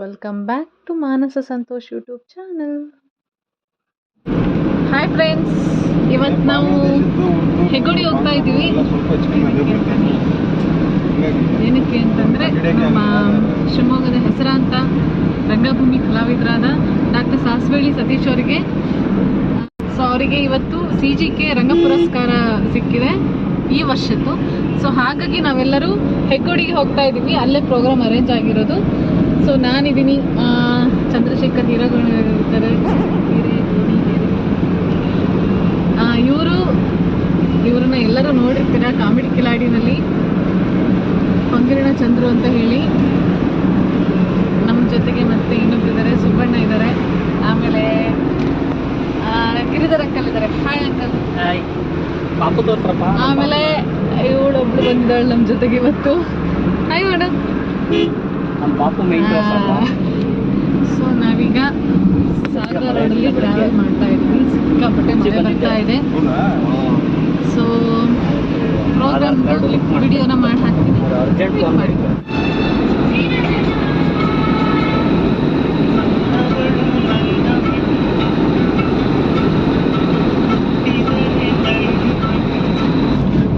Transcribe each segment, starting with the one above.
Welcome back to Manasa Santosh YouTube channel hi friends ಇವತ್ತು ನಾವು ಹೆಗ್ಗುಡಿ ಹೋಗ್ತಾ ಇದ್ದೀವಿ. ಏನಕ್ಕೆ ಅಂತಂದರೆ ನಮ್ಮ ಶಿವಮೊಗ್ಗದ ಹೆಸರಾಂತ ರಂಗಭೂಮಿ ಕಲಾವಿದರಾದ ಡಾಕ್ಟರ್ ಸಾಸ್ವೇಳಿ ಸತೀಶ್ ಅವರಿಗೆ. ಸೊ ಅವರಿಗೆ ಇವತ್ತು ಸಿ ಜಿ ಕೆ ರಂಗ ಪುರಸ್ಕಾರ ಸಿಕ್ಕಿದೆ ಈ ವರ್ಷದ್ದು. ಸೊ ಹಾಗಾಗಿ ನಾವೆಲ್ಲರೂ ಹೆಗ್ಗೋಡಿಗೆ ಹೋಗ್ತಾ ಇದ್ದೀವಿ. ಅಲ್ಲೇ ಪ್ರೋಗ್ರಾಮ್ ಅರೇಂಜ್ ಆಗಿರೋದು. ಸೊ ನಾನಿದ್ದೀನಿ ಚಂದ್ರಶೇಖರ್ ಹೀರೋಗಳು ಇರ್ತಾರೆ ಇವರು ಇವರನ್ನ ಎಲ್ಲರೂ ನೋಡಿರ್ತೀರ ಕಾಮಿಡಿ ಕಿಲಾಡಿನಲ್ಲಿ? ಪಂಗಿರಣ ಚಂದ್ರು ಅಂತ ಹೇಳಿ. ನಮ್ಮ ಜೊತೆಗೆ ಮತ್ತೆ ಇನ್ನೊಬ್ರಿದ್ದಾರೆ ಸುಬ್ಬಣ್ಣ ಇದ್ದಾರೆ ಆಮೇಲೆ ಗಿರಿಧರ್ ಅಂಕಲ್ ಇದ್ದಾರೆ ಹಾಯ್ ಅಂಕಲ್ ಹಾಯ್ ಆಮೇಲೆ ಇವಳೊಬ್ಳು ಬಂದಿದ್ದಾಳೆ ನಮ್ಮ ಜೊತೆಗೆ ಇವತ್ತು. ಹಾಯ್ ಮೇಡಮ್ ನಮ್ಮ ಪಾಪು ಮೈನ್ ಸೊ ನಾವೀಗ ಸಾಗರ ರೋಡಲ್ಲಿ ಟ್ರಾವೆಲ್ ಮಾಡ್ತಾ ಇದ್ವಿ. ಸಿಕ್ಕಾಪಟ್ಟೆ ಮಳೆ ಬರ್ತಾ ಇದೆ. ಸೊ ಪ್ರೋಗ್ರಾಮ್ ವಿಡಿಯೋನ ಮಾಡಿ ಹಾಕ್ತೀನಿ. ಮಾಡಿ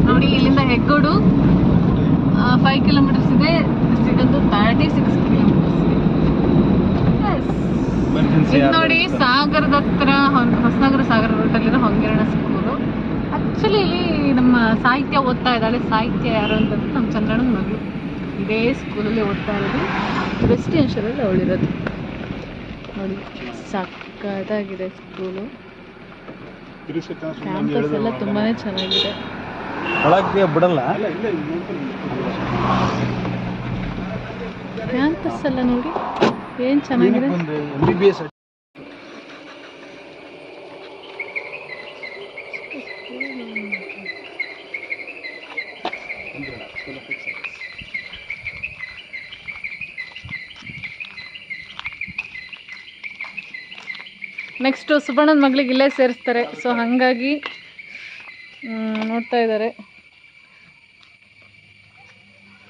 ನೋಡಿ ಇಲ್ಲಿಂದ ಹೆಗ್ಗೋಡು ಫೈವ್ ಕಿಲೋಮೀಟರ್ಸ್ ಇದೆ ಸಿಗೋದು ತರ್ಟಿ ಸಿಕ್ಸ್ ಕಿಲೋಮೀಟರ್ಸ್ ಇದು ನೋಡಿ ಸಾಗರದ ಹತ್ರ ಹೊಸನಗರ ಸಾಗರ ರೂಟಲ್ಲಿರೋ ಹೊಂಗಿರಣ ಸ್ಕೂಲು ಆಕ್ಚುಲಿ ಇಲ್ಲಿ ನಮ್ಮ ಸಾಹಿತ್ಯ ಓದ್ತಾ ಇದ್ದಾಳೆ. ಸಾಹಿತ್ಯ ಯಾರು ಅಂತಂದ್ರೆ ನಮ್ಮ ಚಂದ್ರಣ್ಣನ ಮಗಳು. ಇದೇ ಸ್ಕೂಲಲ್ಲಿ ಓದ್ತಾ ಇರೋದು. ರೆಸಿಡೆನ್ಷಿಯಲಲ್ಲಿ ಅವಳಿರೋದು ನೋಡಿ ಸಕ್ಕತ್ತಾಗಿದೆ ಸ್ಕೂಲು ಕ್ಯಾಂಪಸ್ ಎಲ್ಲ ತುಂಬಾನೇ ಚೆನ್ನಾಗಿದೆ. ಒಳಗೆ ಬಿಡಲ್ಲ? ಕ್ಯಾಂಪಸ್ ಎಲ್ಲ ನೋಡಿ ಏನು ಚೆನ್ನಾಗಿದೆ? ನೆಕ್ಸ್ಟು ಸುಬಣ್ಣನ ಮಗಳಿಗೆ ಇಲ್ಲೇ ಸೇರಿಸ್ತಾರೆ. ಸೊ ಹಾಗಾಗಿ ನೋಡ್ತಾ ಇದ್ದಾರೆ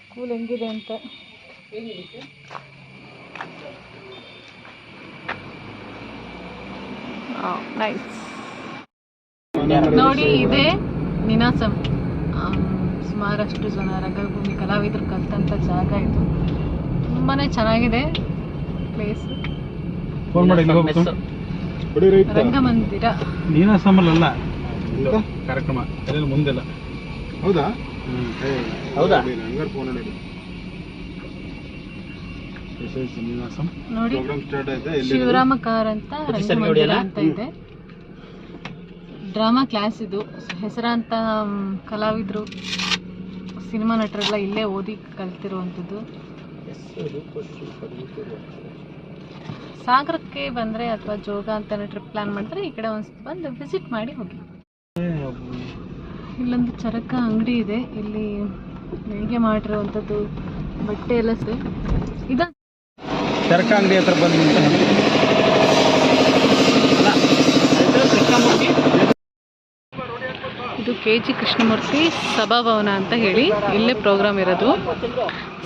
ಸ್ಕೂಲ್ ಹೆಂಗಿದೆ ಅಂತ. ನೈಸ್ ನೋಡಿ ಇದೆ ನಿನಾಸಂ. ಸುಮಾರಷ್ಟು ಜನ ರಂಗಭೂಮಿ ಕಲಾವಿದರು ಕಲ್ತಂಥ ಜಾಗ ಇದು. ತುಂಬಾನೇ ಚೆನ್ನಾಗಿದೆ ಪ್ಲೇಸ್ ರಂಗಮಂದಿರ. ನೀನ ಅಲ್ಲ ಕಾರ್ಯಕ್ರಮ. ಅದೆಲ್ಲ ಮುಂದೆಲ್ಲ. ಹೌದಾ? ಹೌದಾ? ಹಂಗಾರೆ ಫೋನ್ ನೋಡಿ ನೀನಾಸಂ ನೋಡಿ ಪ್ರೋಗ್ರಾಮ್ ಸ್ಟಾರ್ಟ್ ಆಯ್ತಾ? ಎಲ್ಲಿ ಶಿವರಾಮ ಕಾರ್ ಅಂತ ಪ್ರೊಫೆಸರ್ ರಂಗಮಂದಿರ ಅಂತ ಇದೆ. ಡ್ರಾಮಾ ಕ್ಲಾಸ್ ಇದು. ಹೆಸರಾಂತ ಕಲಾವಿದ್ರು ಕಲಾವಿದರು ಸಿನಿಮಾ ನಟರೆಲ್ಲ ಇಲ್ಲೇ ಓದಿ ಕಲ್ತಿರುವಂಥದ್ದು. ಸಾಗರಕ್ಕೆ ಬಂದರೆ ಅಥವಾ ಜೋಗ ಅಂತ ಟ್ರಿಪ್ ಪ್ಲಾನ್ ಮಾಡಿದ್ರೆ ಈ ಕಡೆ ಒಂದು ಬಂದು ವಿಸಿಟ್ ಮಾಡಿ ಹೋಗಿ. ಇಲ್ಲೊಂದು ಚರಕ ಅಂಗಡಿ ಇದೆ. ಇಲ್ಲಿ ನೇಯ್ಗೆ ಮಾಡಿರುವಂಥದ್ದು ಬಟ್ಟೆ ಎಲ್ಲ ಇದೆ ಇದ ಚರಕ ಅಂಗಡಿ ಹತ್ರ ಬಂದು ಇದು ಕೆ ಜಿ ಕೃಷ್ಣಮೂರ್ತಿ ಸಭಾಭವನ ಅಂತ ಹೇಳಿ ಇಲ್ಲೇ ಪ್ರೋಗ್ರಾಮ್ ಇರೋದು.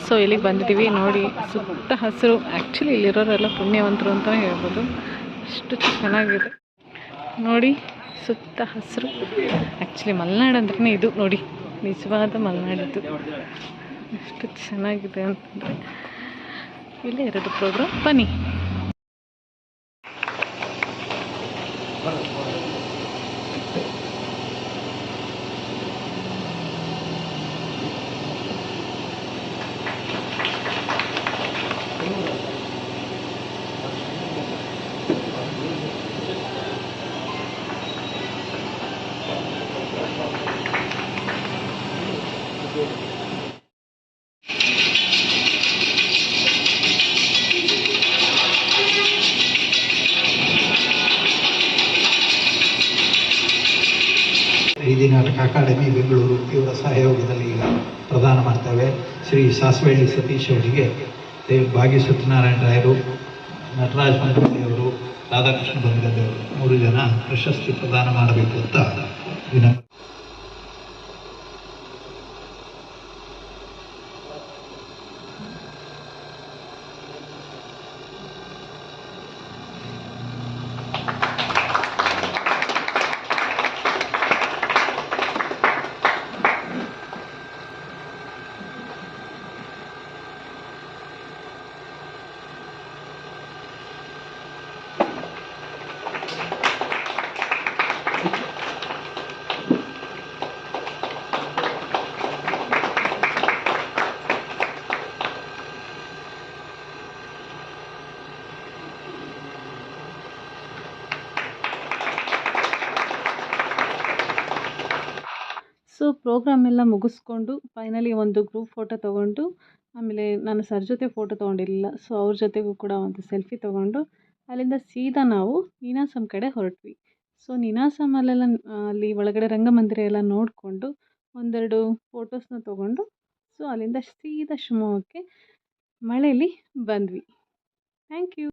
ಸೊ ಇಲ್ಲಿಗೆ ಬಂದಿದ್ದೀವಿ. ನೋಡಿ, ಸುತ್ತ ಹಸಿರು. ಆ್ಯಕ್ಚುಲಿ ಇಲ್ಲಿರೋರೆಲ್ಲ ಪುಣ್ಯವಂತರು ಅಂತಲೇ ಹೇಳ್ಬೋದು. ಅಷ್ಟು ಚೆನ್ನಾಗಿದೆ. ನೋಡಿ, ಸುತ್ತ ಹಸಿರು. ಆ್ಯಕ್ಚುಲಿ ಮಲೆನಾಡು ಅಂದ್ರೆ ಇದು. ನೋಡಿ, ನಿಜವಾದ ಮಲೆನಾಡಿದ್ದು ಎಷ್ಟು ಚೆನ್ನಾಗಿದೆ ಅಂತಂದರೆ. ಇಲ್ಲೇ ಇರೋದು ಪ್ರೋಗ್ರಾಮ್ ಬನ್ನಿ. ಬೀದಿ ನಾಟಕ ಅಕಾಡೆಮಿ ಬೆಂಗಳೂರು ಇವರ ಸಹಯೋಗದಲ್ಲಿ ಈಗ ಪ್ರದಾನ ಮಾಡ್ತೇವೆ. ಶ್ರೀ ಸಾಸ್ವೇಳಿ ಸತೀಶ್ ಅವರಿಗೆ ಭಾಗಿ ಸತ್ಯನಾರಾಯಣ ರಾಯರು, ನಟರಾಜ್ ಅವರು, ರಾಧಾಕೃಷ್ಣ ಬಂಗದವರು ಮೂರು ಜನ ಪ್ರಶಸ್ತಿ ಪ್ರದಾನ ಮಾಡಬೇಕು ಅಂತ ವಿನಂತಿ ಸೊ ಪ್ರೋಗ್ರಾಮ್ ಎಲ್ಲ ಮುಗಿಸ್ಕೊಂಡು ಫೈನಲಿ ಒಂದು ಗ್ರೂಪ್ ಫೋಟೋ ತೊಗೊಂಡು, ಆಮೇಲೆ ನಾನು ಸರ್ ಜೊತೆ ಫೋಟೋ ತೊಗೊಂಡಿರಲಿಲ್ಲ. ಸೊ ಅವ್ರ ಜೊತೆಗೂ ಕೂಡ ಒಂದು ಸೆಲ್ಫಿ ತೊಗೊಂಡು, ಅಲ್ಲಿಂದ ಸೀದಾ ನಾವು ನೀನಾಸಮ್ ಕಡೆ ಹೊರಟ್ವಿ. ಸೊ ನೀನಾಸಮಲ್ಲೆಲ್ಲ ಅಲ್ಲಿ ಒಳಗಡೆ ರಂಗಮಂದಿರ ಎಲ್ಲ ನೋಡಿಕೊಂಡು ಒಂದೆರಡು ಫೋಟೋಸ್ನ ತೊಗೊಂಡು ಸೊ ಅಲ್ಲಿಂದ ಸೀದಾ ಶಿವಮೊಗ್ಗಕ್ಕೆ ಮಳೆಯಲ್ಲಿ ಬಂದ್ವಿ. Thank you